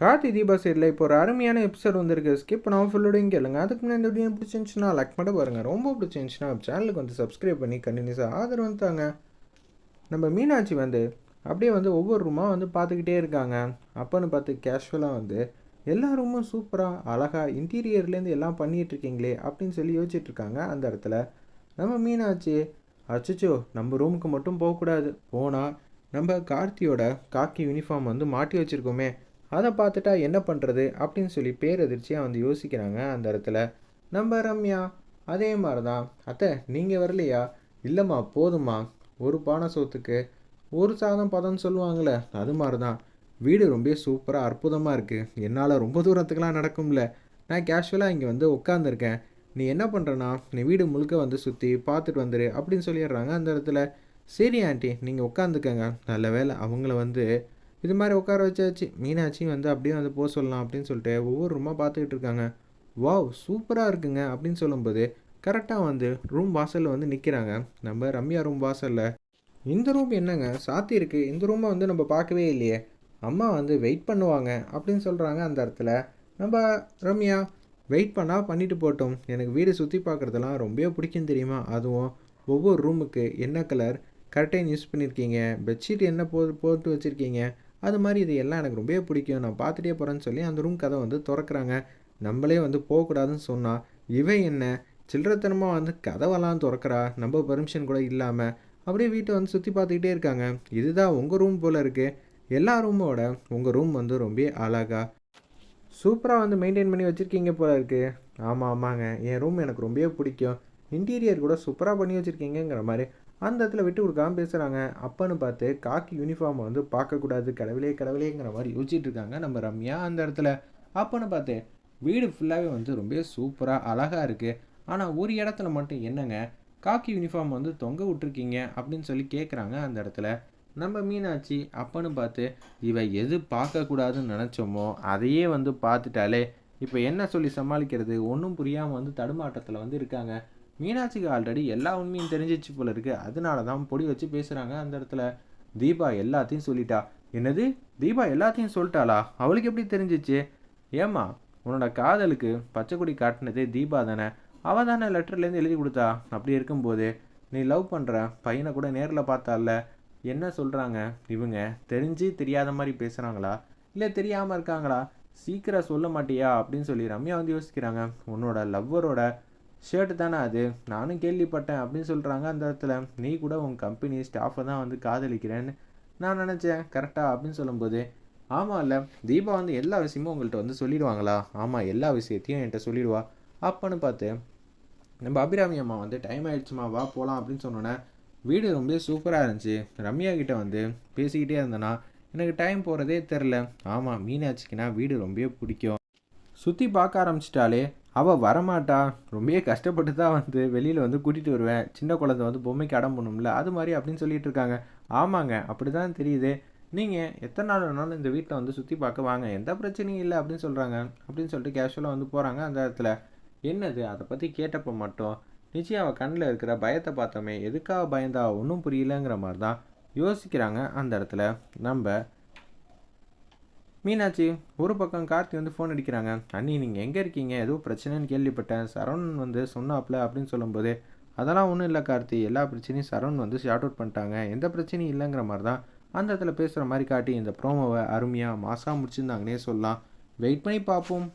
கார்த்தி தீபா சைடில் இப்போ ஒரு அருமையான எபிசோட் வந்திருக்கு. ஸ்கிப் நான் ஃபுல்லோடையும் கேளுங்க அதுக்கு முன்னாடி இந்த வீடியோ பிடிச்சிருந்துச்சுன்னா லைக் மட்டும் பாருங்கள் ரொம்ப பிடிச்சிருந்துச்சுன்னா சேனலுக்கு வந்து சப்ஸ்கிரைப் பண்ணி கண்டினியூஸாக ஆதரவு வந்துட்டாங்க நம்ம மீனாட்சி வந்து அப்படியே வந்து ஒவ்வொரு ரூமாக வந்து பார்த்துக்கிட்டே இருக்காங்க. அப்போன்னு பார்த்து கேஷுவலாக வந்து எல்லா ரூமும் சூப்பராக அழகாக இன்டீரியர்லேருந்து எல்லாம் பண்ணிகிட்ருக்கீங்களே அப்படின்னு சொல்லி யோசிச்சுட்ருக்காங்க அந்த இடத்துல நம்ம மீனாட்சி அச்சச்சோ நம்ம ரூமுக்கு மட்டும் போகக்கூடாது. போனால் நம்ம கார்த்தியோட காக்கி யூனிஃபார்ம் வந்து மாட்டி வச்சுருக்கோமே. அதை பார்த்துட்டா என்ன பண்ணுறது அப்படின்னு சொல்லி பேரதிர்ச்சியாக வந்து யோசிக்கிறாங்க அந்த இடத்துல. நம்ம ரம்யா அதே மாதிரி தான் அத்தை நீங்கள் வரலையா? இல்லைம்மா போதும்மா. ஒரு பானை சோத்துக்கு ஒரு சாதம் பதம்னு சொல்லுவாங்களே அது மாதிரி தான் வீடு ரொம்ப சூப்பராக அற்புதமாக இருக்குது என்னால் ரொம்ப தூரத்துக்குலாம் நடக்கும்ல. நான் கேஷுவலாக இங்கே வந்து உட்காந்துருக்கேன் நீ என்ன பண்ணுறனா நீ வீடு முழுக்க வந்து சுற்றி பார்த்துட்டு வந்துரு அப்படின்னு சொல்லிடுறாங்க அந்த இடத்துல. சரி ஆண்டி நீங்கள் உட்காந்துக்கங்க நல்ல வேலை அவங்கள வந்து இது மாதிரி உட்கார வச்சாச்சு. மீனாட்சியும் வந்து அப்படியே வந்து போக சொல்லலாம் அப்படின்னு சொல்லிட்டு ஒவ்வொரு ரூமாக பார்த்துக்கிட்டு இருக்காங்க. வாவ் சூப்பராக இருக்குங்க அப்படின்னு சொல்லும்போது கரெக்டாக வந்து ரூம் வாசலில் வந்து நிற்கிறாங்க நம்ம ரம்யா ரூம் வாசலில். இந்த ரூம் என்னங்க? சாத்தியிருக்கு இந்த ரூமை வந்து நம்ம பார்க்கவே இல்லையே. அம்மா வந்து வெயிட் பண்ணுவாங்க அப்படின்னு சொல்கிறாங்க அந்த இடத்துல. நம்ம ரம்யா வெயிட் பண்ணால் பண்ணிட்டு போட்டோம் எனக்கு வீடு சுற்றி பார்க்குறதெல்லாம் ரொம்ப பிடிக்கும் தெரியுமா? அதுவும் ஒவ்வொரு ரூமுக்கு என்ன கலர் கரெக்டாக யூஸ் பண்ணியிருக்கீங்க பெட்ஷீட் என்ன போ போட்டு வச்சுருக்கீங்க. அது மாதிரி இது எல்லாம் எனக்கு ரொம்பவே பிடிக்கும். நான் பார்த்துட்டே போகிறேன்னு சொல்லி அந்த ரூம் கதை வந்து திறக்கிறாங்க. நம்மளே வந்து போகக்கூடாதுன்னு சொன்னால் இவன் என்ன? சில்லறத்தனமாக வந்து கதவெல்லாம் திறக்கிறா? நம்ம பெர்மிஷன் கூட இல்லாமல் அப்படியே வீட்டை வந்து சுற்றி பார்த்துக்கிட்டே இருக்காங்க. இதுதான் உங்கள் ரூம் போல் இருக்குது எல்லா ரூமோட உங்கள் ரூம் வந்து ரொம்ப அழகா சூப்பராக வந்து மெயின்டைன் பண்ணி வச்சுருக்கீங்க போல இருக்குது ஆமாம் ஆமாங்க. என் ரூம் எனக்கு ரொம்பவே பிடிக்கும். இன்டீரியர் கூட சூப்பராக பண்ணி வச்சுருக்கீங்கிற மாதிரி அந்த இடத்துல விட்டு கொடுக்காம பேசுகிறாங்க அப்பன்னு பார்த்து காக்கி யூனிஃபார்மை வந்து பார்க்கக்கூடாது கடவுளே கடவுளேங்கிற மாதிரி யோசிச்சுட்டு இருக்காங்க நம்ம ரம்யா அந்த இடத்துல. அப்பன்னு பார்த்து வீடு ஃபுல்லாகவே வந்து ரொம்ப சூப்பராக அழகாக இருக்குது ஆனால் ஒரு இடத்துல மட்டும் என்னங்க காக்கி யூனிஃபார்ம் வந்து தொங்க விட்டுருக்கீங்க அப்படின்னு சொல்லி கேட்குறாங்க அந்த இடத்துல. நம்ம மீனாட்சி அப்பன்னு பார்த்து இவ எது பார்க்கக்கூடாதுன்னு நினச்சோமோ அதையே வந்து பார்த்துட்டாலே இப்போ என்ன சொல்லி சமாளிக்கிறது? ஒன்றும் புரியாமல் வந்து தடுமாட்டத்தில் வந்து இருக்காங்க. மீனாட்சிக்கு ஆல்ரெடி எல்லா உண்மையும் தெரிஞ்சிச்சு போல இருக்கு. அதனால தான் பொடி வச்சு பேசுகிறாங்க அந்த இடத்துல. தீபா எல்லாத்தையும் சொல்லிட்டா. என்னது? தீபா எல்லாத்தையும் சொல்லிட்டாளா? அவளுக்கு எப்படி தெரிஞ்சிச்சு? ஏம்மா உன்னோட காதலுக்கு பச்சைக்குடி காட்டினதே தீபா தானே? அவள் தானே லெட்டர்லேருந்து எழுதி கொடுத்தா? அப்படி இருக்கும்போது நீ லவ் பண்ணுற பையனை கூட நேரில் பார்த்தால என்ன சொல்கிறாங்க இவங்க? தெரிஞ்சு தெரியாத மாதிரி பேசுகிறாங்களா இல்லை தெரியாமல் இருக்காங்களா? சீக்கிரம் சொல்ல மாட்டியா? அப்படின்னு சொல்லி ரம்யா வந்து யோசிக்கிறாங்க. உன்னோட லவ்வரோட ஷர்ட் தானே அது? நானும் கேள்விப்பட்டேன் அப்படின்னு சொல்கிறாங்க அந்த இடத்துல. நீ கூட உன் கம்பெனி ஸ்டாஃபை தான் வந்து காதலிக்கிறேன்னு நான் நினச்சேன். கரெக்டாக அப்படின்னு சொல்லும்போது ஆமாம் இல்லை. தீபா வந்து எல்லா விஷயமும் உங்கள்கிட்ட வந்து சொல்லிடுவாங்களா? ஆமாம் எல்லா விஷயத்தையும் என்கிட்ட சொல்லிடுவா. அப்பன்னு பார்த்து நம்ம அபிராமி அம்மா வந்து டைம் ஆகிடுச்சுமா வா போகலாம் அப்படின்னு சொன்னோன்னே வீடு ரொம்ப சூப்பராக இருந்துச்சு. ரம்யா கிட்ட வந்து பேசிக்கிட்டே இருந்தேன்னா எனக்கு டைம் போகிறதே தெரில ஆமாம் மீனாட்சிக்குன்னா வீடு ரொம்பவே பிடிக்கும். சுற்றி பார்க்க ஆரம்பிச்சிட்டாலே அவள் வரமாட்டா. ரொம்பவே கஷ்டப்பட்டு தான் வந்து வெளியில் வந்து கூட்டிகிட்டு வருவேன். சின்ன குழந்தை வந்து பொம்மைக்கு அடம் பண்ணும்ல அது மாதிரி அப்படின்னு சொல்லிட்டு இருக்காங்க. ஆமாங்க அப்படி தான் தெரியுது. நீங்கள் எத்தனை நாள் வேணாலும் இந்த வீட்டில் வந்து சுற்றி பார்க்க வாங்க. எந்த பிரச்சனையும் இல்லை அப்படின்னு சொல்கிறாங்க அப்படின்னு சொல்லிட்டு கேஷுவலாக வந்து போகிறாங்க அந்த இடத்துல. என்னது? அதை பற்றி கேட்டப்போ மட்டும் நிச்சயம் அவள் கண்ணில் இருக்கிற பயத்தை பார்த்தோமே. எதுக்காக பயந்தா? ஒன்றும் புரியலங்கிற மாதிரி தான் யோசிக்கிறாங்க அந்த இடத்துல. நம்ம மீனாட்சி ஒரு பக்கம் கார்த்தி வந்து ஃபோன் அடிக்கிறாங்க. அண்ணி நீங்கள் எங்கே இருக்கீங்க? ஏதோ பிரச்சனைன்னு கேள்விப்பட்டேன். சரவணன் வந்து சொன்னாப்ல அப்படின்னு சொல்லும்போது அதெல்லாம் ஒன்றும் இல்லை கார்த்தி. எல்லா பிரச்சனையும் சரவணன் வந்து ஷார்ட் அவுட் பண்ணிட்டாங்க. எந்த பிரச்சனையும் இல்லைங்கிற மாதிரி தான் அந்த இடத்துல பேசுகிற மாதிரி காட்டி இந்த ப்ரோமோவை அருமையாக மாசாக முடிச்சிருந்தாங்கன்னே சொல்லலாம். வெயிட் பண்ணி பார்ப்போம்.